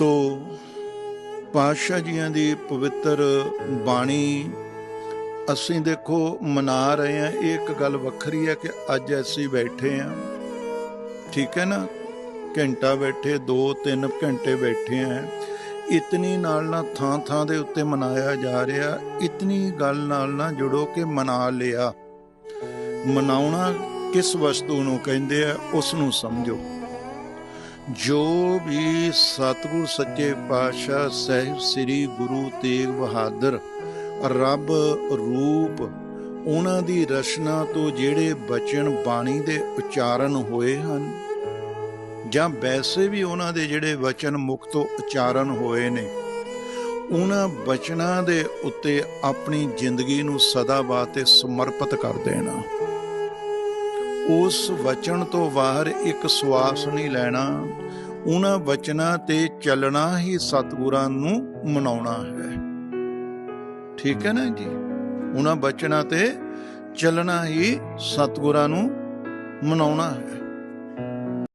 ਤੋਂ ਪਾਤਸ਼ਾਹ ਜੀਆਂ ਦੀ ਪਵਿੱਤਰ ਬਾਣੀ ਅਸੀਂ ਦੇਖੋ ਮਨਾ ਰਹੇ ਹਾਂ। ਇਹ ਇੱਕ ਗੱਲ ਵੱਖਰੀ ਹੈ ਕਿ ਅੱਜ ਅਸੀਂ ਬੈਠੇ ਹਾਂ। ਠੀਕ ਹੈ ਨਾ? ਘੰਟਾ ਬੈਠੇ 2-3 ਘੰਟੇ ਬੈਠੇ ਹਾਂ। ਇਤਨੀ ਨਾਲ ਨਾ ਥਾਂ ਥਾਂ ਦੇ ਉੱਤੇ ਮਨਾਇਆ ਜਾ ਰਿਹਾ। ਇਤਨੀ ਗੱਲ ਨਾਲ ਨਾ ਜੁੜੋ ਕਿ ਮਨਾ ਲਿਆ। ਮਨਾਉਣਾ ਕਿਸ ਵਸਤੂ ਨੂੰ ਕਹਿੰਦੇ ਆ, ਉਸ ਨੂੰ ਸਮਝੋ। ਜੋ ਵੀ ਸਤਿਗੁਰ ਸੱਚੇ ਪਾਤਸ਼ਾਹ ਸਹਿਬ ਸ੍ਰੀ ਗੁਰੂ ਤੇਗ ਬਹਾਦਰ ਰੱਬ ਰੂਪ ਉਹਨਾਂ ਦੀ ਰਚਨਾ ਤੋਂ ਜਿਹੜੇ ਬਚਨ ਬਾਣੀ ਦੇ ਉਚਾਰਨ ਹੋਏ ਹਨ ਜਾਂ ਵੈਸੇ ਵੀ ਉਹਨਾਂ ਦੇ ਜਿਹੜੇ ਵਚਨ ਮੁਖ ਤੋਂ ਉਚਾਰਨ ਹੋਏ ਨੇ, ਉਹਨਾਂ ਬਚਨਾਂ ਦੇ ਉੱਤੇ ਆਪਣੀ ਜ਼ਿੰਦਗੀ ਨੂੰ ਸਦਾ ਵਾਸਤੇ ਸਮਰਪਿਤ ਕਰ ਦੇਣਾ। ਉਸ ਵਚਨ ਤੋਂ ਬਾਹਰ ਇੱਕ ਸਵਾਸ ਨਹੀਂ ਲੈਣਾ। ਉਹਨਾਂ ਵਚਨਾਂ ਤੇ ਚੱਲਣਾ ਹੀ ਸਤਿਗੁਰਾਂ ਨੂੰ ਮਨਾਉਣਾ ਹੈ। ਠੀਕ ਹੈ ਨਾ ਜੀ? ਉਹਨਾਂ ਬਚਨਾਂ ਤੇ ਚੱਲਣਾ ਹੀ ਸਤਿਗੁਰਾਂ ਨੂੰ ਮਨਾਉਣਾ ਹੈ।